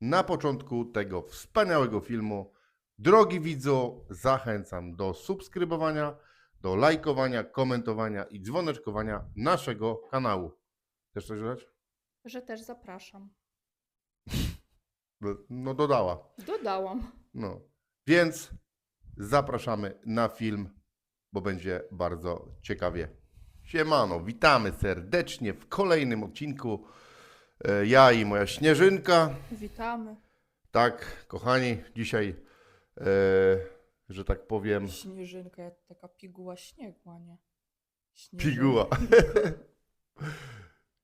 na początku tego wspaniałego filmu. Drogi widzu, zachęcam do subskrybowania, do lajkowania, komentowania i dzwoneczkowania naszego kanału. Chcesz coś dodać? Że też zapraszam. No, No dodała. Dodałam. No. Więc zapraszamy na film, bo będzie bardzo ciekawie. Siemano, witamy serdecznie w kolejnym odcinku. E, Ja i moja Śnieżynka. Witamy. Tak, kochani, dzisiaj, e, że tak powiem, Śnieżynka, jak taka piguła śniegła, nie? Śnieżynka. piguła.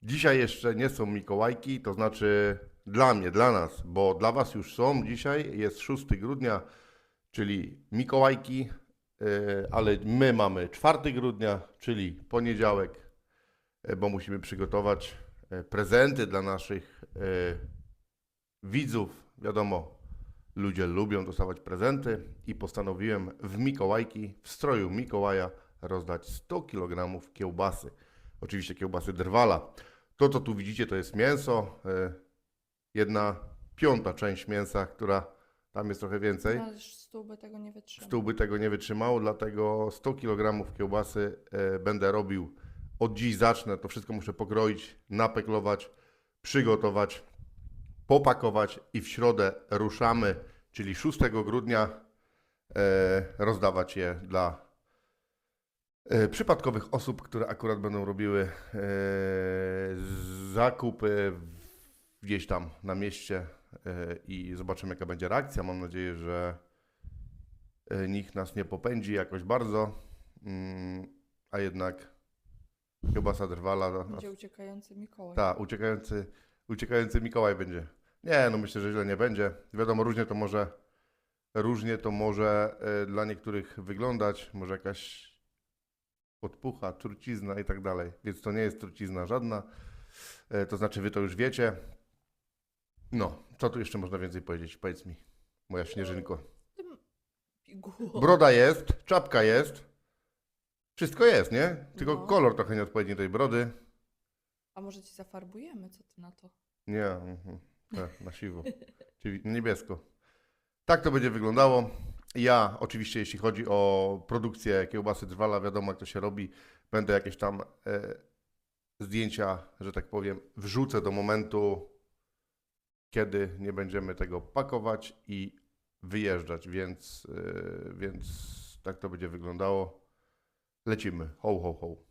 dzisiaj jeszcze nie są Mikołajki, to znaczy dla mnie, dla nas, bo dla Was już są. Dzisiaj jest 6 grudnia, czyli Mikołajki, e, ale my mamy 4 grudnia, czyli poniedziałek, e, bo musimy przygotować prezenty dla naszych e, widzów. Wiadomo, ludzie lubią dostawać prezenty i postanowiłem w Mikołajki, w stroju Mikołaja rozdać 100 kg kiełbasy. Oczywiście kiełbasy drwala. To, co tu widzicie, to jest mięso. e, Jedna piąta część mięsa, która tam jest trochę więcej. No, ale stół by tego nie wytrzymał. Stół by tego nie wytrzymało, dlatego 100 kg kiełbasy e, będę robił. Od dziś zacznę, to wszystko muszę pokroić, napeklować, przygotować, popakować i w środę ruszamy, czyli 6 grudnia e, rozdawać je dla e, przypadkowych osób, które akurat będą robiły e, zakupy gdzieś tam na mieście e, i zobaczymy jaka będzie reakcja. Mam nadzieję, że e, nikt nas nie popędzi jakoś bardzo, mm, a jednak kiełbasa drwala, no, Będzie uciekający Mikołaj. ta, uciekający, uciekający Mikołaj będzie. Nie, no myślę, że źle nie będzie. Wiadomo, różnie to może, różnie to może e, dla niektórych wyglądać, może jakaś podpucha, trucizna i tak dalej. Więc to nie jest trucizna żadna. E, to znaczy, wy to już wiecie. No, co tu jeszcze można więcej powiedzieć? Powiedz mi, moja śnieżynko. Broda jest, czapka jest. Wszystko jest, nie? Tylko No. kolor trochę nieodpowiedni tej brody. A może ci zafarbujemy? Co ty na to? Nie, mhm. Tak, na siwo. Czyli niebiesko. Tak to będzie wyglądało. Ja oczywiście, jeśli chodzi o produkcję kiełbasy drwala, wiadomo jak to się robi. Będę jakieś tam e, zdjęcia, że tak powiem, wrzucę do momentu, kiedy nie będziemy tego pakować i wyjeżdżać, więc, e, więc tak to będzie wyglądało. Lecimy. Ho, ho, ho.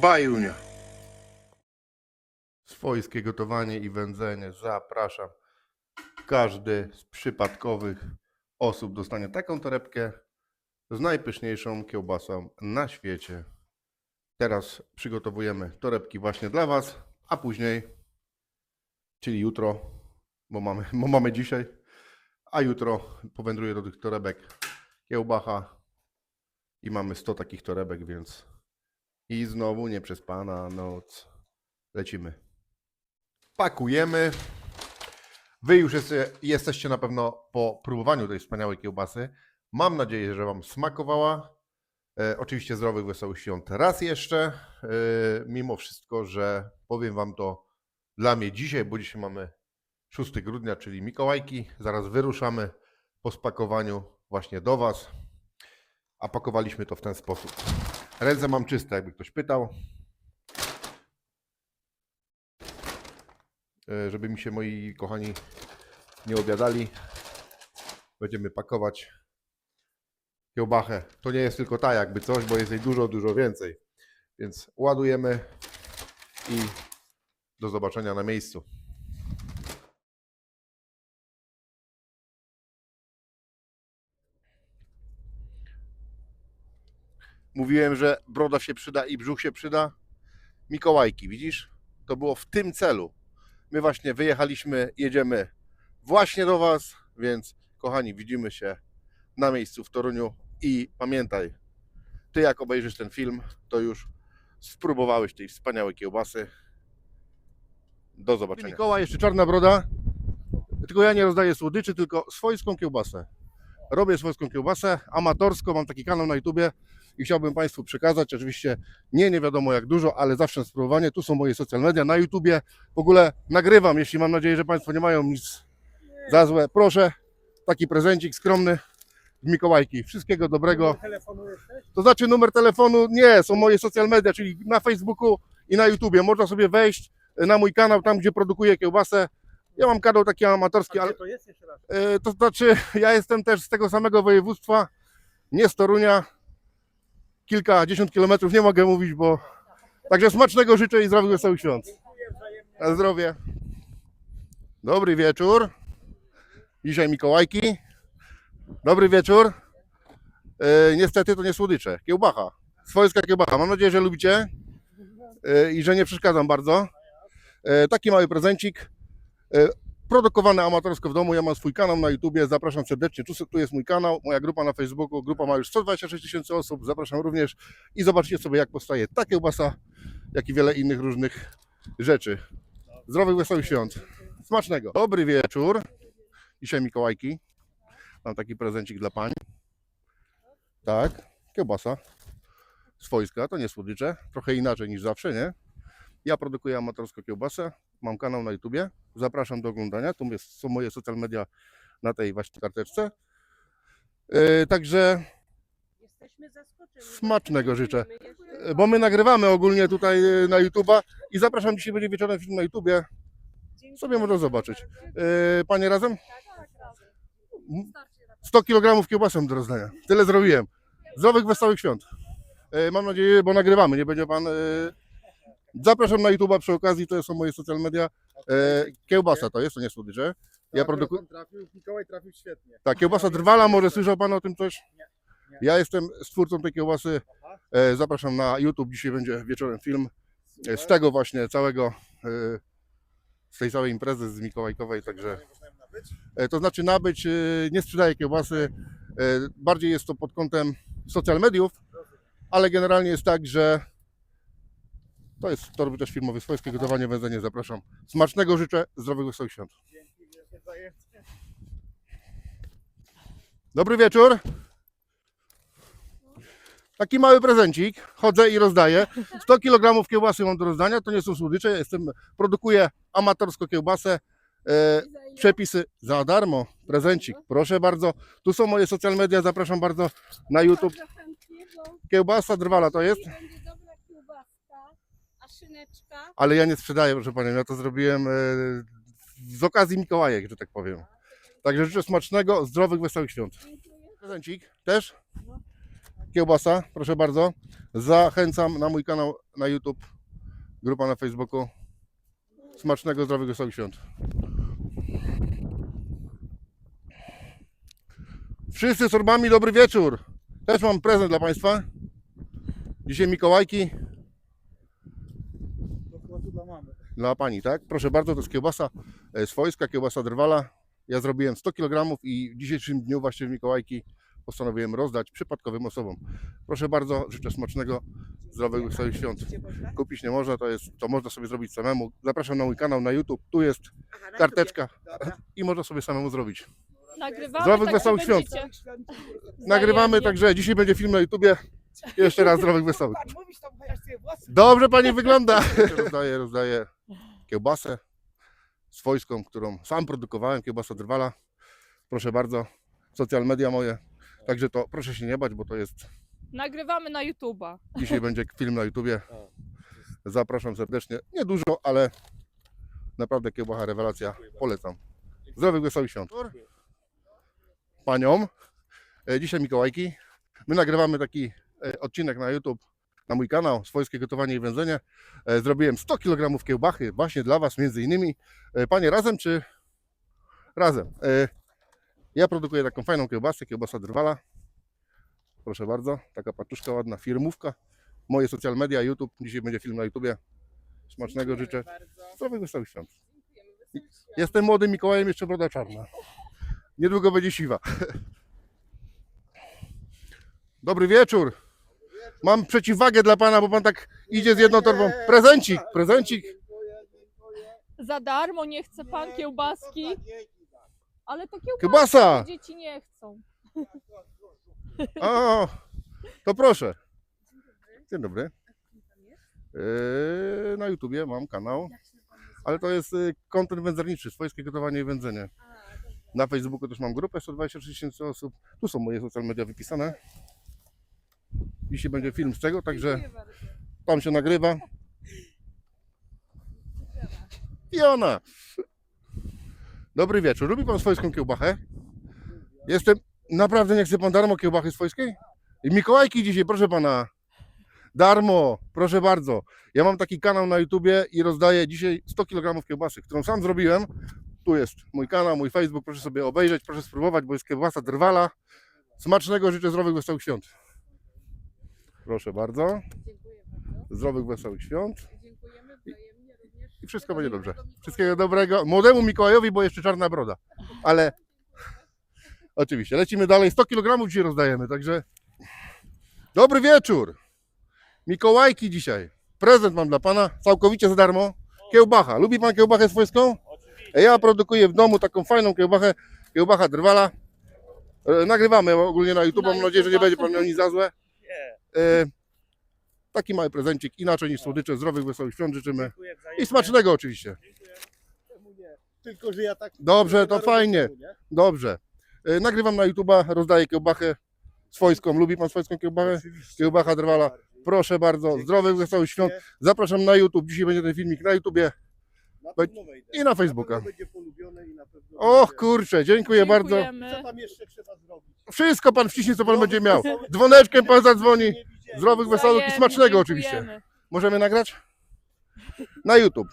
Bajunia. Swojskie gotowanie i wędzenie. Zapraszam. Każdy z przypadkowych osób dostanie taką torebkę z najpyszniejszą kiełbasą na świecie. Teraz przygotowujemy torebki właśnie dla Was, a później, czyli jutro, bo mamy, bo mamy dzisiaj, a jutro powędruję do tych torebek kiełbacha i mamy 100 takich torebek, więc i znowu nieprzespana noc. Lecimy. Pakujemy. Wy już jeste, jesteście na pewno po próbowaniu tej wspaniałej kiełbasy. Mam nadzieję, że Wam smakowała. E, oczywiście zdrowych, wesołych świąt raz jeszcze. E, mimo wszystko, że powiem Wam to dla mnie dzisiaj, bo dzisiaj mamy 6 grudnia, czyli Mikołajki. Zaraz wyruszamy po spakowaniu właśnie do Was. A pakowaliśmy to w ten sposób. Ręce mam czyste, jakby ktoś pytał. e, żeby mi się moi kochani nie obiadali. Będziemy pakować kiełbachę. To nie jest tylko ta jakby coś, bo jest jej dużo, dużo więcej. Więc ładujemy i do zobaczenia na miejscu. Mówiłem, że broda się przyda i brzuch się przyda. Mikołajki, widzisz? To było w tym celu. My właśnie wyjechaliśmy, jedziemy właśnie do Was, więc kochani, widzimy się na miejscu w Toruniu i pamiętaj, Ty jak obejrzysz ten film, to już spróbowałeś tej wspaniałej kiełbasy. Do zobaczenia. Mikołaj, jeszcze czarna broda. Tylko ja nie rozdaję słodyczy, tylko swojską kiełbasę. Robię swojską kiełbasę, amatorsko, mam taki kanał na YouTubie i chciałbym Państwu przekazać, oczywiście nie, nie wiadomo jak dużo, ale zawsze spróbowanie. Tu są moje social media na YouTubie. W ogóle nagrywam, jeśli mam nadzieję, że Państwo nie mają nic za złe. Proszę, taki prezencik skromny z Mikołajki. Wszystkiego dobrego. To znaczy numer telefonu? Nie, są moje social media, czyli na Facebooku i na YouTubie. Można sobie wejść na mój kanał, tam gdzie produkuję kiełbasę. Ja mam kanał taki amatorski, ale to jest jeszcze raz? e, to znaczy ja jestem też z tego samego województwa, nie z Torunia. Kilkadziesiąt kilometrów, nie mogę mówić, bo... Także smacznego życzę i zdrowych wesołych świąt. Na zdrowie. Dobry wieczór. Dzisiaj Mikołajki. Dobry wieczór. E, niestety to nie słodycze. Kiełbacha. Swojska kiełbacha. Mam nadzieję, że lubicie e, i że nie przeszkadzam bardzo. E, taki mały prezencik. E, produkowany amatorsko w domu. Ja mam swój kanał na YouTubie. Zapraszam serdecznie. Tu, tu jest mój kanał, moja grupa na Facebooku. Grupa ma już 126 tysięcy osób. Zapraszam również i zobaczcie sobie, jak powstaje ta kiełbasa, jak i wiele innych różnych rzeczy. Zdrowych, wesołych świąt. Smacznego. Dobry wieczór. Dzisiaj Mikołajki. Mam taki prezencik dla pań. Tak, kiełbasa. Swojska, to nie słodycze. Trochę inaczej niż zawsze, nie? Ja produkuję amatorską kiełbasę. Mam kanał na YouTubie. Zapraszam do oglądania. Tu jest, są moje social media na tej właśnie karteczce. Yy, także Jesteśmy zaskoczeni. Smacznego życzę. Yy, bo my nagrywamy ogólnie tutaj yy, na YouTuba i zapraszam dzisiaj będzie wieczorem film na YouTubie. sobie można zobaczyć. Yy, panie razem? Tak, razem. M- Starczy razem. 100 kg kiełbasą do rozdania. Tyle zrobiłem. Zdrowych, wesołych świąt. E, Mam nadzieję, bo nagrywamy, nie będzie pan. e, Zapraszam na YouTube'a przy okazji, to są moje social media. E, Kiełbasa to jest, to nie słodycze. Ja produkuję. Trafił, Mikołaj trafił świetnie. Tak, kiełbasa drwala, może słyszał pan o tym coś? Nie, nie. Ja jestem stwórcą tej kiełbasy. E, Zapraszam na YouTube. Dzisiaj będzie wieczorem film e, z tego właśnie całego, e, z tej całej imprezy z Mikołajkowej, także. E, To znaczy nabyć, e, nie sprzedaję kiełbasy, e, bardziej jest to pod kątem social mediów, ale generalnie jest tak, że to jest torby też filmowy, swojskie gotowanie, wędzenie, zapraszam. Smacznego życzę, wielkie wzajemnie. Dobry wieczór. Taki mały prezencik, chodzę i rozdaję. 100 kg kiełbasy mam do rozdania, to nie są słodycze, jestem, produkuję amatorsko kiełbasę. E, przepisy za darmo, prezencik, proszę bardzo. Tu są moje social media, zapraszam bardzo na YouTube. Kiełbasa drwala to jest, a szyneczka. ale ja nie sprzedaję, proszę Panią, ja to zrobiłem e, z okazji Mikołajek, że tak powiem. Także życzę smacznego, zdrowych, wesołych świąt. Dziękuję. Prezencik też? Kiełbasa, proszę bardzo. Zachęcam na mój kanał na YouTube, grupa na Facebooku. Smacznego, zdrowych, wesołych świąt. Wszyscy sorbami, dobry wieczór. Też mam prezent dla Państwa. Dzisiaj Mikołajki To chyba tu dla mamy. Dla Pani, tak? Proszę bardzo, to jest kiełbasa e, swojska, kiełbasa drwala. Ja zrobiłem 100 kg i w dzisiejszym dniu właśnie w Mikołajki postanowiłem rozdać przypadkowym osobom. Proszę bardzo, życzę smacznego, zdrowych, wesołych świąt. Kupić nie można, to, jest, to można sobie zrobić samemu. Zapraszam na mój kanał na YouTube, tu jest karteczka i można sobie samemu zrobić. Nagrywamy, Zdrowych, także wesołych świąt. Nagrywamy, także dzisiaj będzie film na YouTubie. Jeszcze raz zdrowych, wesołych. Pan mówisz tam chociaż sobie włosy. Dobrze pani wygląda. Rozdaję, rozdaję kiełbasę swojską, którą sam produkowałem, kiełbasa drwala. Proszę bardzo, social media moje. Także to proszę się nie bać, bo to jest Nagrywamy na YouTube'a. dzisiaj będzie film na YouTubie. Zapraszam serdecznie. Nie dużo, ale Naprawdę kiełbacha rewelacja. Polecam. Zdrowych, wesołych świąt. Paniom. E, Dzisiaj Mikołajki. My nagrywamy taki odcinek na YouTube, na mój kanał Swojskie Gotowanie i Wędzenie. E, Zrobiłem 100 kg kiełbachy właśnie dla Was między innymi. E, Panie razem czy razem? E, Ja produkuję taką fajną kiełbasę, kiełbasa Drwala. Proszę bardzo, taka paczuszka ładna, firmówka. Moje social media, YouTube. Dzisiaj będzie film na YouTubie. Smacznego życzę. Zdrowych, wesołych świąt. Jestem młodym Mikołajem, jeszcze broda czarna. Niedługo będzie siwa. Dobry wieczór. Mam przeciwwagę dla pana, bo pan tak idzie z jedną torbą. Prezencik, prezencik. Za darmo nie chce pan kiełbaski, ale to kiełbasa. Kiełbasa! Dzieci nie chcą. O, to proszę. Dzień dobry. Yy, na YouTubie mam kanał, ale to jest yy, content wędzarniczy, swojskie gotowanie i wędzenie. Na Facebooku też mam grupę, 123 tysięcy osób. Tu są moje social media wypisane. Dzisiaj będzie film z tego, także tam się nagrywa. Fiona! Dobry wieczór. Lubi pan swojską kiełbachę? Jestem... Naprawdę nie chce pan darmo kiełbachy swojskiej? I Mikołajki dzisiaj, proszę pana. Darmo, proszę bardzo. Ja mam taki kanał na YouTubie i rozdaję dzisiaj 100 kg kiełbasy, którą sam zrobiłem. Tu jest mój kanał, mój Facebook, proszę sobie obejrzeć, proszę spróbować, bo jest kiełbasa drwala. Smacznego, życzę zdrowych, wesołych świąt. Proszę bardzo. Dziękuję bardzo. Zdrowych, wesołych świąt. Dziękujemy wzajemnie również. I wszystko będzie dobrze. Wszystkiego dobrego. Młodemu Mikołajowi, bo jeszcze czarna broda. Ale oczywiście, lecimy dalej. 100 kg dzisiaj rozdajemy, także dobry wieczór. Mikołajki dzisiaj. Prezent mam dla pana, całkowicie za darmo. Kiełbacha. Lubi pan kiełbachę swojską? Ja produkuję w domu taką fajną kiełbachę, kiełbacha drwala. E, Nagrywamy ogólnie na YouTube. Mam nadzieję, że nie będzie pan miał nic za złe. E, Taki mały prezencik, inaczej niż słodycze. Zdrowych, wesołych świąt życzymy. I smacznego oczywiście. Tylko, że ja tak... Dobrze, to fajnie. Dobrze. E, Nagrywam na YouTube'a, rozdaję kiełbachę swojską. Lubi pan swojską kiełbachę? Kiełbacha drwala. Proszę bardzo, zdrowych, wesołych świąt. Zapraszam na YouTube. Dzisiaj będzie ten filmik na YouTubie Na Be- pewno wejdę. i na Facebooka. pewno będzie polubione i na pewno Och będzie- kurczę, dziękuję bardzo. Co tam jeszcze trzeba zrobić? Wszystko pan wciśnie, co pan będzie miał. Dzwoneczkiem pan zadzwoni. Nie widziałem. Zdrowych, wesołych i smacznego oczywiście. Możemy nagrać? Na YouTube.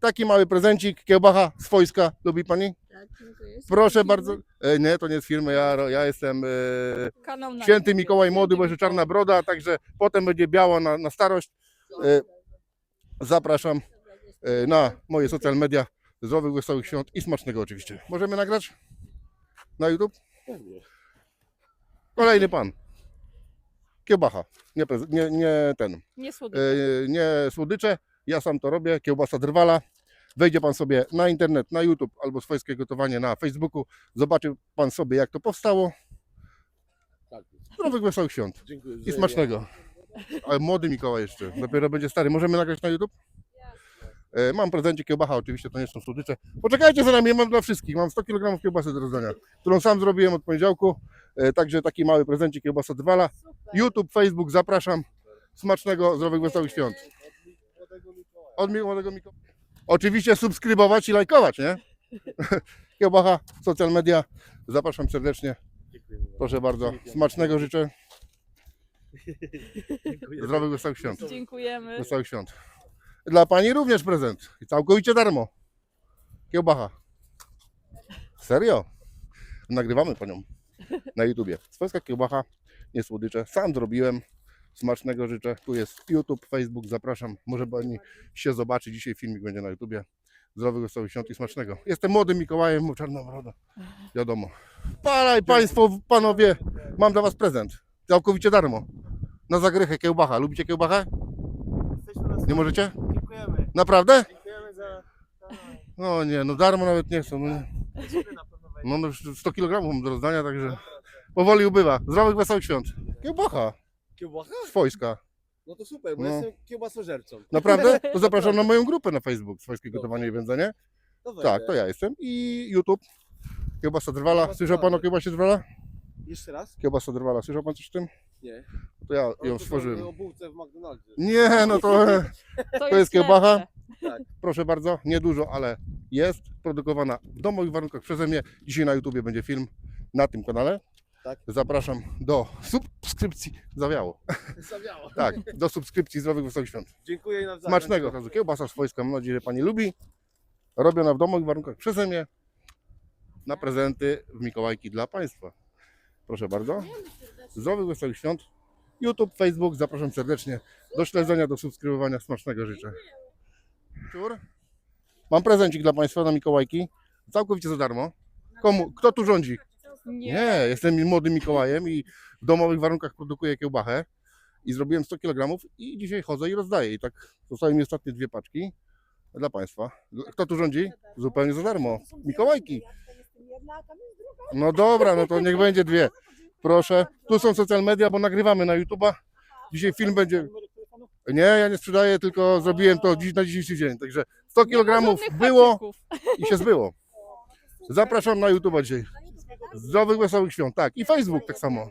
Taki mały prezencik, kiełbacha swojska. Lubi pani? Tak, dziękuję. Proszę bardzo. E, Nie, to nie jest firmy, ja, ja jestem e, Kanał na Święty YouTube. Mikołaj Młody, bo jeszcze czarna broda, także potem będzie biała na, na starość. E, Zapraszam na moje social media. Zdrowych, wesołych świąt i smacznego oczywiście. Możemy nagrać? Na YouTube? Kolejny pan. Kiełbacha. Nie, prez- nie, nie ten. Nie słodycze. E, Nie słodycze. Ja sam to robię. Kiełbasa drwala. Wejdzie pan sobie na internet, na YouTube albo swojskie gotowanie na Facebooku. Zobaczy pan sobie, jak to powstało. Tak. Zdrowych, wesołych świąt. Dziękuję. I smacznego. Ale młody Mikołaj jeszcze, dopiero będzie stary. Możemy nagrać na YouTube? E, Mam prezencie kiełbacha, oczywiście to nie są słodycze. Poczekajcie za nami, ja mam dla wszystkich. Mam 100 kg kiełbasy do rozdania, którą sam zrobiłem od poniedziałku. E, Także taki mały prezencik kiełbasa Drwala. YouTube, Facebook, zapraszam. Smacznego, zdrowych, wesołych świąt. Od młodego Mikołaja. Oczywiście subskrybować i lajkować, nie? Kiełbacha, social media. Zapraszam serdecznie. Proszę bardzo. Smacznego życzę. Zdrowych, wesołych świąt. Dziękujemy. Wesołych świąt. Dla pani również prezent. I całkowicie darmo. Kiełbacha. Serio? Nagrywamy panią na YouTubie. Swojska kiełbacha, nie słodycze. Sam zrobiłem. Smacznego życzę. Tu jest YouTube, Facebook. Zapraszam. Może pani się zobaczy. Dzisiaj filmik będzie na YouTubie. Zdrowych, wesołych świąt i smacznego. Jestem młodym Mikołajem, czarna broda. Wiadomo. Palaj państwo, panowie. Mam dla was prezent. Całkowicie darmo. Na zagrychę kiełbacha. Lubicie kiełbachę? Nie możecie? Dziękujemy. Naprawdę? Dziękujemy za... No nie, no darmo nawet nie chcą. No, nie. No no już 100 kg mam do rozdania, także powoli ubywa. Zdrowych, wesołych świąt. Kiełbacha Kiełbacha? swojska. No to super, bo No. jestem kiełbasożercą. Naprawdę? To zapraszam na moją grupę na Facebook, swojskie gotowanie i wędzenie. To wejdę. Tak, to ja jestem. I YouTube. Kiełbasa drwala. Słyszał pan o kiełbasie drwala? Jeszcze raz? Kiełbasa drwala. Słyszał pan coś o tym? Nie. To ja ją to stworzyłem. O bułce w McDonaldzie. Nie, no to, To, to jest kiełbacha. Tak. Proszę bardzo, niedużo, ale jest produkowana w domowych warunkach przeze mnie. Dzisiaj na YouTubie będzie film na tym kanale. Tak. Zapraszam do subskrypcji. Zawiało. Zawiało. Tak, do subskrypcji zdrowych wesołych świąt. Dziękuję i nawzajem. Smacznego. Od razu kiełbasa swojska, mam nadzieję, że Pani lubi. Robiona w domowych warunkach przeze mnie. Na prezenty w Mikołajki dla Państwa. Proszę bardzo. Zdrowych, wesołych świąt. YouTube, Facebook, zapraszam serdecznie do śledzenia, do subskrybowania. Smacznego życzę. Czur. Mam prezencik dla Państwa na Mikołajki. Całkowicie za darmo. Komu? Kto tu rządzi? Nie. Nie, jestem młodym Mikołajem i w domowych warunkach produkuję kiełbachę i zrobiłem 100 kg i dzisiaj chodzę i rozdaję. I tak zostały mi ostatnie dwie paczki dla Państwa. Kto tu rządzi? Zupełnie za darmo. Mikołajki. No dobra, no to niech będzie dwie. Proszę. Tu są social media, bo nagrywamy na YouTube'a. Dzisiaj film będzie. Nie, ja nie sprzedaję, tylko zrobiłem to dziś na dzisiejszy dzień. Także 100 Nie ma kg było i się zbyło. Zapraszam na YouTube'a dzisiaj. Zdrowych, wesołych świąt. Tak, i Facebook tak samo.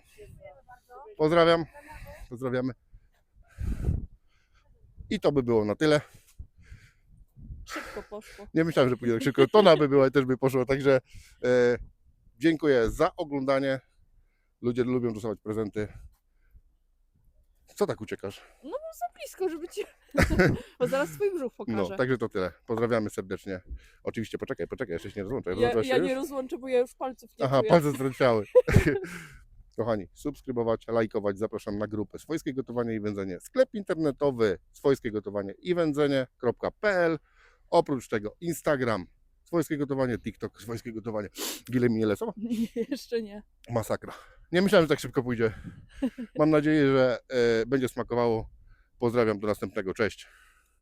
Pozdrawiam. Pozdrawiamy. I to by było na tyle. Szybko poszło. Nie myślałem, że pójdzie tak szybko. Tona by była i też by poszło. Także e, dziękuję za oglądanie. Ludzie lubią dostawać prezenty. Co tak uciekasz? Za blisko, żeby cię... Bo zaraz swój brzuch No, pokażę. także to tyle. Pozdrawiamy serdecznie. Oczywiście, poczekaj, poczekaj, jeszcze się nie rozłączaj. ja, ja się nie już? rozłączę, bo ja już palców nie Aha, czuję. palce zdrętwiały. Kochani, subskrybować, lajkować, zapraszam na grupę Swojskie Gotowanie i Wędzenie, sklep internetowy swojskie gotowanie i wędzenie.pl. Oprócz tego Instagram, Swojskie Gotowanie, TikTok, Swojskie Gotowanie. Gile mi nie lecą? Jeszcze nie. Masakra. Nie myślałem, że tak szybko pójdzie. Mam nadzieję, że e, będzie smakowało. Pozdrawiam do następnego. Cześć.